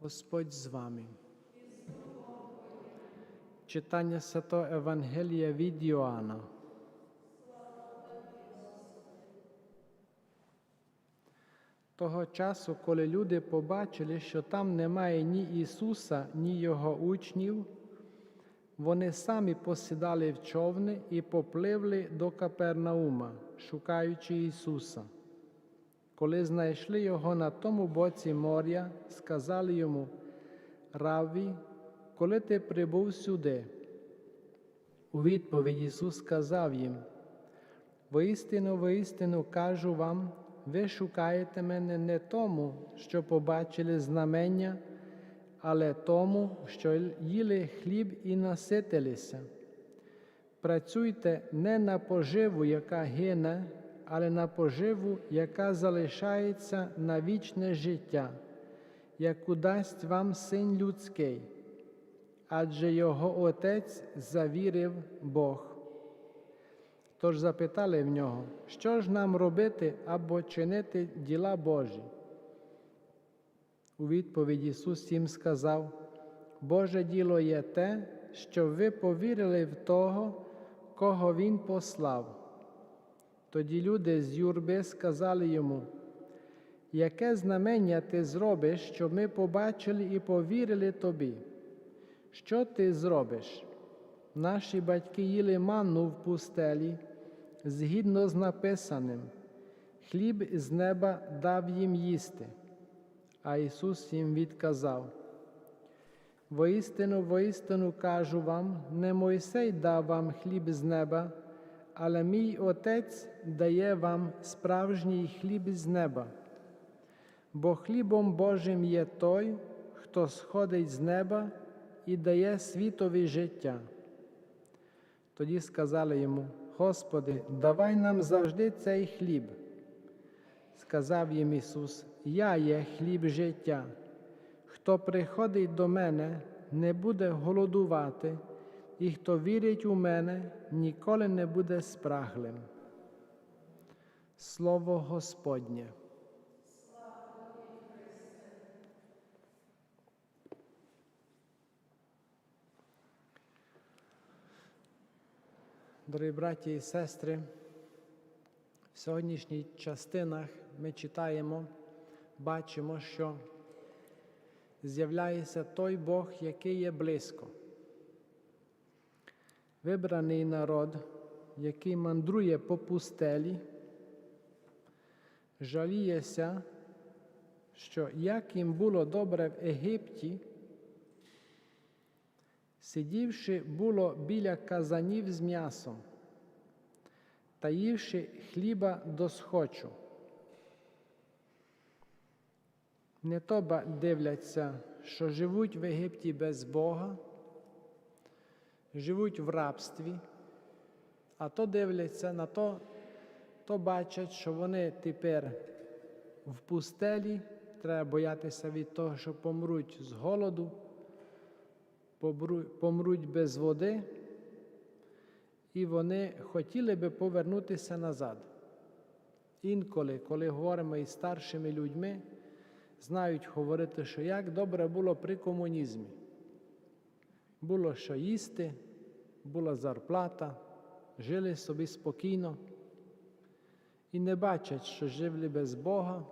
Господь з вами. Читання Святого Евангелія від Йоанна. Того часу, коли люди побачили, що там немає ні Ісуса, ні Його учнів, вони самі посідали в човни і попливли до Капернаума, шукаючи Ісуса. Коли знайшли його на тому боці моря, сказали йому, Равві, коли ти прибув сюди? У відповідь Ісус сказав їм, Воістину, воістину кажу вам, ви шукаєте мене не тому, що побачили знамення, але тому, що їли хліб і наситилися. Працюйте не на поживу, яка гине, але на поживу, яка залишається на вічне життя, яку дасть вам син людський, адже його Отець завірив Бог. Тож запитали в нього, що ж нам робити або чинити діла Божі? У відповідь Ісус їм сказав, Боже діло є те, що ви повірили в того, кого Він послав. Тоді люди з юрби сказали йому, яке знамення ти зробиш, щоб ми побачили і повірили тобі? Що ти зробиш? Наші батьки їли манну в пустелі, згідно з написаним, хліб з неба дав їм їсти. А Ісус їм відказав: Воістину, воістину кажу вам, не Мойсей дав вам хліб з неба, але мій Отець дає вам справжній хліб з неба. Бо хлібом Божим є той, хто сходить з неба і дає світові життя. Тоді сказали йому, Господи, давай нам завжди цей хліб. Сказав їм Ісус, Я є хліб життя. Хто приходить до мене, не буде голодувати, і хто вірить у мене, ніколи не буде спраглим. Слово Господнє. Дорогі браті і сестри, в сьогоднішніх частинах ми читаємо, бачимо, що з'являється той Бог, який є близько. Вибраний народ, який мандрує по пустелі, жаліється, що як їм було добре в Єгипті, сидівши було біля казанів з м'ясом та ївши хліба до схочу. Не то дивляться, що живуть в Єгипті без Бога, живуть в рабстві, а то дивляться на то, то бачать, що вони тепер в пустелі, треба боятися від того, що помруть з голоду помруть без води, і вони хотіли би повернутися назад. Інколи, коли говоримо із старшими людьми, знають говорити, що як добре було при комунізмі. Було що їсти, була зарплата, жили собі спокійно і не бачать, що жили без Бога,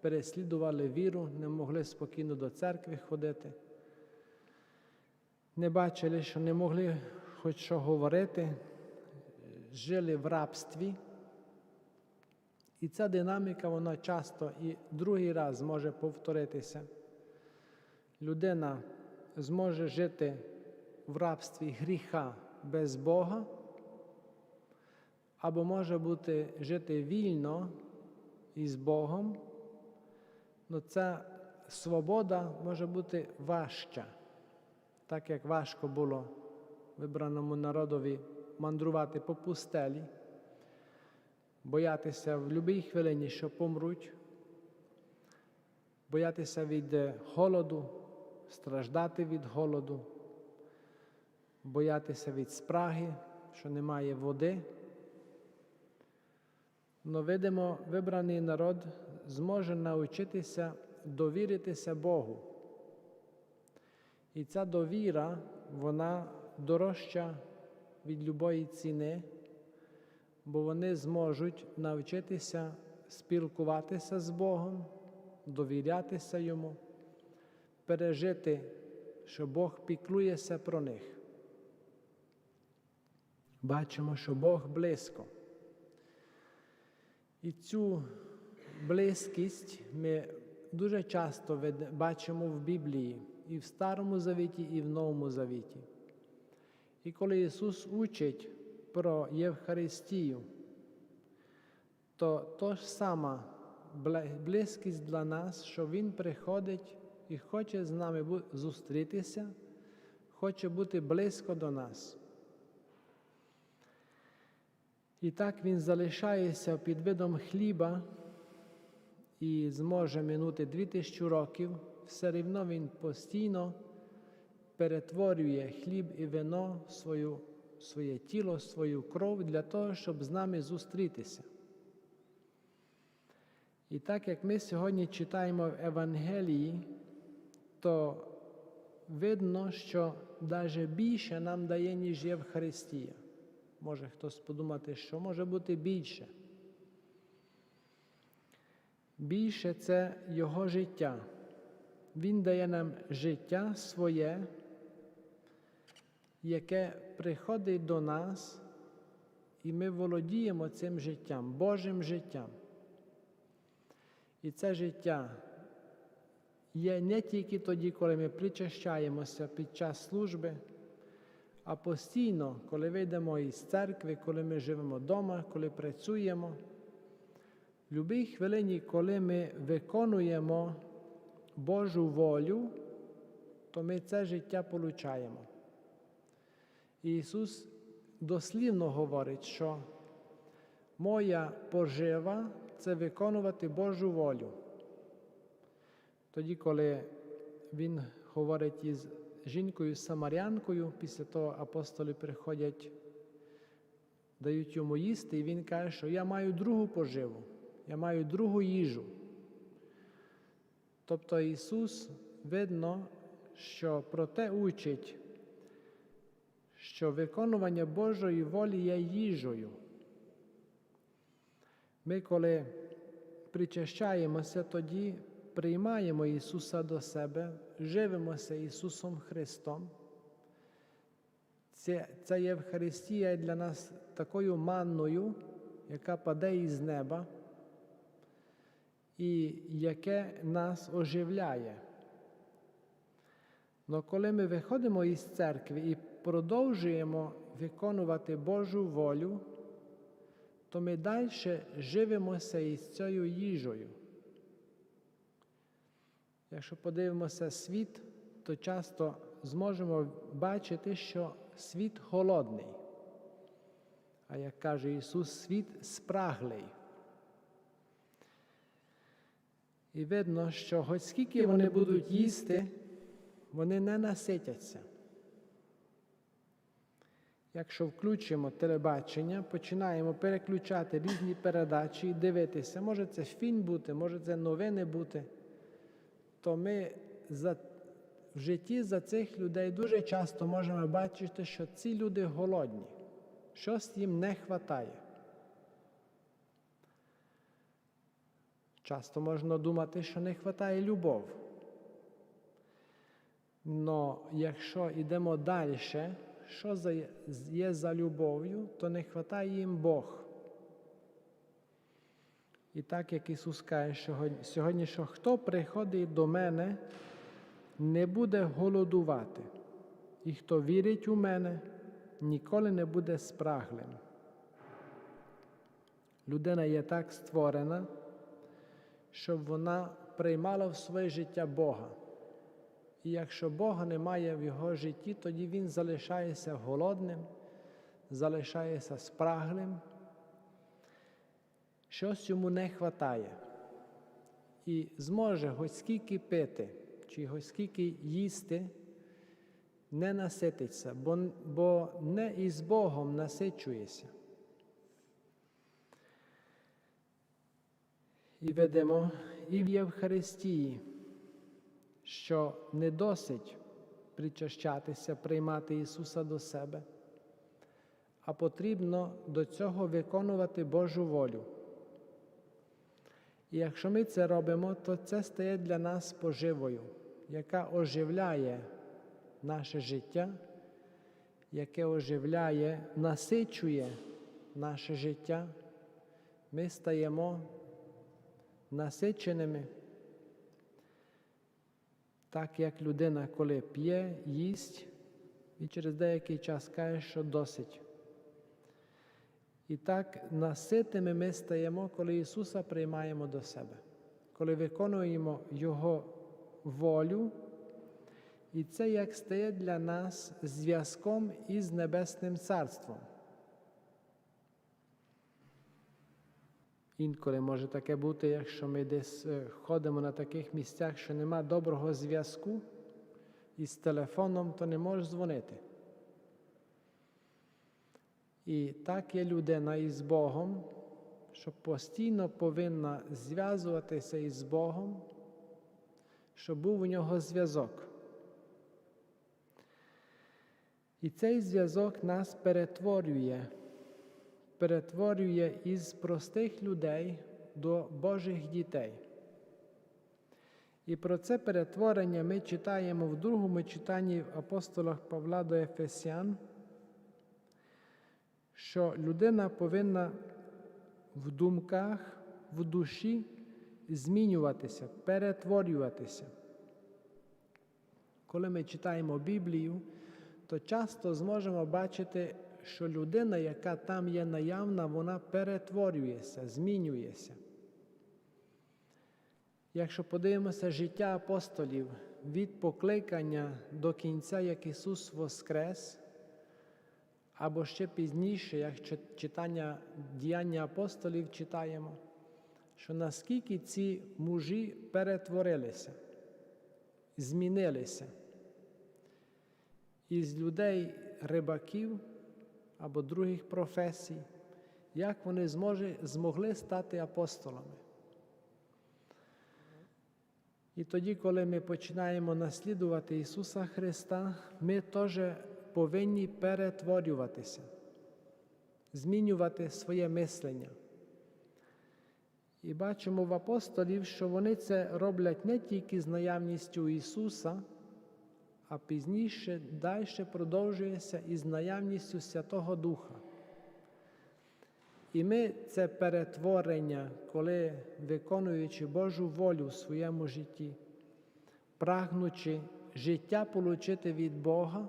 переслідували віру, не могли спокійно до церкви ходити не бачили, що не могли хоч що говорити, жили в рабстві. І ця динаміка, вона часто і другий раз може повторитися. Людина зможе жити в рабстві гріха без Бога, або може бути жити вільно із Богом, але ця свобода може бути важча так як важко було вибраному народові мандрувати по пустелі, боятися в будь-якій хвилині, що помруть, боятися від холоду, страждати від голоду, боятися від спраги, що немає води. Но видимо, вибраний народ зможе навчитися довіритися Богу І ця довіра, вона дорожча від любої ціни, бо вони зможуть навчитися спілкуватися з Богом, довірятися Йому, пережити, що Бог піклується про них. Бачимо, що Бог близько. І цю близькість ми дуже часто бачимо в Біблії, і в Старому Завіті, і в Новому Завіті. І коли Ісус учить про Євхаристію, то то ж сама близькість для нас, що Він приходить і хоче з нами зустрітися, хоче бути близько до нас. І так Він залишається під видом хліба і зможе минути дві тисячі років, все рівно Він постійно перетворює хліб і вино, свою, своє тіло, свою кров для того, щоб з нами зустрітися. І так як ми сьогодні читаємо в Евангелії, то видно, що навіть більше нам дає, ніж Євхаристія. Може хтось подумати, що може бути більше. Більше це Його життя. Він дає нам життя своє, яке приходить до нас, і ми володіємо цим життям, Божим життям. І це життя є не тільки тоді, коли ми причащаємося під час служби, а постійно, коли вийдемо із церкви, коли ми живемо вдома, коли працюємо. В будь-якій хвилині, коли ми виконуємо Божу волю, то ми це життя получаємо. Ісус дослівно говорить, що моя пожива це виконувати Божу волю. Тоді, коли Він говорить із жінкою Самарянкою, після того апостоли приходять, дають йому їсти, і він каже, що я маю другу поживу, я маю другу їжу. Тобто Ісус видно, що про те учить, що виконування Божої волі є їжею. Ми, коли причащаємося, тоді приймаємо Ісуса до себе, живемося Ісусом Христом. Це, Ця Євхаристія для нас такою манною, яка паде із неба, і яке нас оживляє. Но коли ми виходимо із церкви і продовжуємо виконувати Божу волю, то ми далі живемося із цією їжею. Якщо подивимося світ, то часто зможемо бачити, що світ холодний. А як каже Ісус, світ спраглий. І видно, що хоч скільки вони будуть їсти, вони не наситяться. Якщо включимо телебачення, починаємо переключати різні передачі і дивитися, може це фільм бути, може це новини бути, то ми за, в житті за цих людей дуже часто можемо бачити, що ці люди голодні, щось їм не вистачає. Часто можна думати, що не вистачає любов. Но якщо йдемо далі, що є за любов'ю, то не вистачає їм Бог. І так як Ісус каже сьогодні, що хто приходить до мене, не буде голодувати, і хто вірить у мене, ніколи не буде спраглим. Людина є так створена, щоб вона приймала в своє життя Бога. І якщо Бога немає в його житті, тоді він залишається голодним, залишається спраглим, щось йому не вистачає. І зможе хоч скільки пити, чи хоч скільки їсти, не насититься, бо, бо не із Богом насичується. І ведемо і в Євхаристії, що не досить причащатися, приймати Ісуса до себе, а потрібно до цього виконувати Божу волю. І якщо ми це робимо, то це стає для нас поживою, яка оживляє наше життя, яке оживляє, насичує наше життя. Ми стаємо насиченими, так як людина, коли п'є, їсть, і через деякий час каже, що досить. І так наситими ми стаємо, коли Ісуса приймаємо до себе, коли виконуємо Його волю, і це як стає для нас зв'язком із Небесним Царством. Інколи може таке бути, якщо ми десь е, ходимо на таких місцях, що нема доброго зв'язку із телефоном, то не можеш дзвонити. І так є людина із Богом, що постійно повинна зв'язуватися із Богом, щоб був у нього зв'язок. І цей зв'язок нас перетворює, перетворює із простих людей до Божих дітей. І про це перетворення ми читаємо в другому читанні в апостолах Павла до Ефесян що людина повинна в думках, в душі змінюватися, перетворюватися. Коли ми читаємо Біблію, то часто зможемо бачити, що людина, яка там є наявна, вона перетворюється, змінюється. Якщо подивимося життя апостолів від покликання до кінця, як Ісус Воскрес, або ще пізніше, як читання діяння апостолів читаємо, що наскільки ці мужі перетворилися, змінилися із людей рибаків або других професій, як вони зможе, змогли стати апостолами. І тоді, коли ми починаємо наслідувати Ісуса Христа, ми теж повинні перетворюватися, змінювати своє мислення. І бачимо в апостолів, що вони це роблять не тільки з наявністю Ісуса, а пізніше далі продовжується із наявністю Святого Духа. І ми це перетворення, коли виконуючи Божу волю в своєму житті, прагнучи життя отримати від Бога,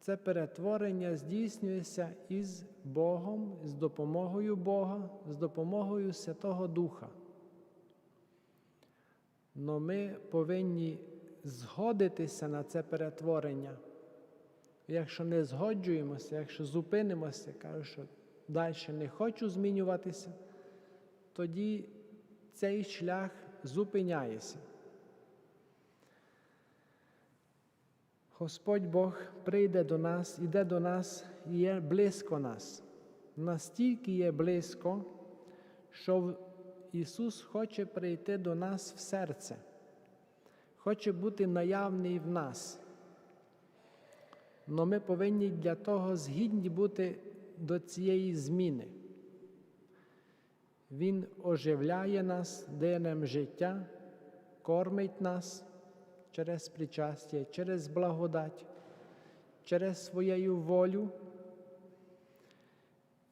це перетворення здійснюється із Богом, з допомогою Бога, з допомогою Святого Духа. Но ми повинні згодитися на це перетворення. Якщо не згоджуємося, якщо зупинимося, кажу, що далі не хочу змінюватися, тоді цей шлях зупиняється. Господь Бог прийде до нас, іде до нас і є близько нас. Настільки є близько, що Ісус хоче прийти до нас в серце, хоче бути наявний в нас. Но ми повинні для того згідні бути до цієї зміни. Він оживляє нас, дає нам життя, кормить нас через причастя, через благодать, через своєю волю.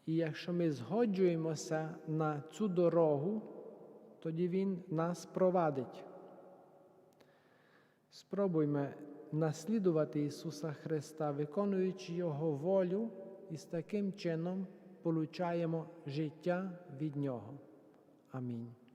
І якщо ми згоджуємося на цю дорогу, тоді Він нас провадить. Спробуймо наслідувати Ісуса Христа, виконуючи Його волю, і з таким чином получаємо життя від Нього. Амінь.